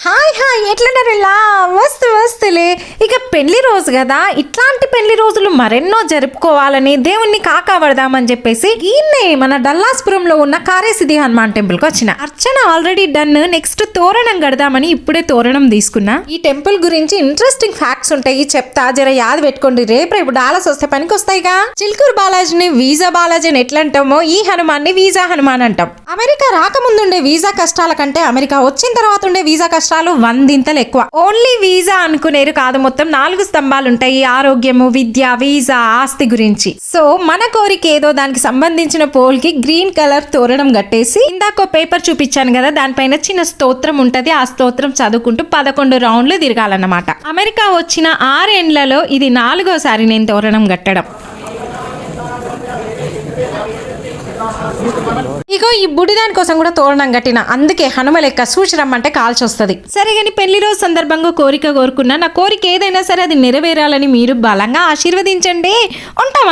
Hi hi ఎట్లున్నారులా వస్తు మస్తులే ఇక పెళ్ళి రోజు కదా? ఇట్లాంటి పెళ్ళి రోజులు మరెన్నో జరుపుకోవాలని దేవుణ్ణి కాకావడదామని చెప్పేసి ఈయన్నే మన డల్లాస్పురంలో ఉన్న కారేసిది హనుమాన్ టెంపుల్కి వచ్చిన. అర్చన ఆల్రెడీ డన్ నెక్స్ట్ తోరణం కడదామని ఇప్పుడే తోరణం తీసుకున్నా. ఈ టెంపుల్ గురించి ఇంట్రెస్టింగ్ ఫ్యాక్ట్స్ ఉంటాయి. చెప్తా జర యాద పెట్టుకోండి. రేపు రేపు డాలస్ వస్తే పనికి వస్తాయిగా చిల్కూరు బాలాజీని వీజా బాలాజీని ఎట్లా అంటామో ఈ హనుమాన్ని వీజా హనుమాన్ అంటాం. అమెరికా రాకముందుండే వీసా కష్టాల కంటే అమెరికా వచ్చిన తర్వాత ఉండే వీసా కష్టాలు వందింతలు ఎక్కువ. ఓన్లీ వీసా అనుకునేరు కాదు మొత్తం. నాలుగు స్తంభాలు ఉంటాయి ఆరోగ్యము విద్య వీసా ఆస్తి గురించి. సో మన కోరిక ఏదో దానికి సంబంధించిన పోల్కి గ్రీన్ కలర్ తోరణం కట్టేసి ఇందాక పేపర్ చూపించాను కదా దానిపైన చిన్న స్తోత్రం ఉంటది. ఆ స్తోత్రం చదువుకుంటూ పదకొండు రౌండ్లు తిరగాలన్నమాట. అమెరికా వచ్చిన ఆరేండ్లలో ఇది నాలుగోసారి నేను తోరణం కట్టడం. ఇగో ఈ బుడిదాని కోసం కూడా తోరణం కట్టిన. అందుకే హనుమ లెక్క సూచరమ్మంటే కాల్చి వస్తుంది. సరే కానీ పెళ్ళి రోజు సందర్భంగా కోరిక కోరుకున్నా నా కోరిక ఏదైనా సరే అది నెరవేరాలని మీరు బలంగా ఆశీర్వదించండి. ఉంటాం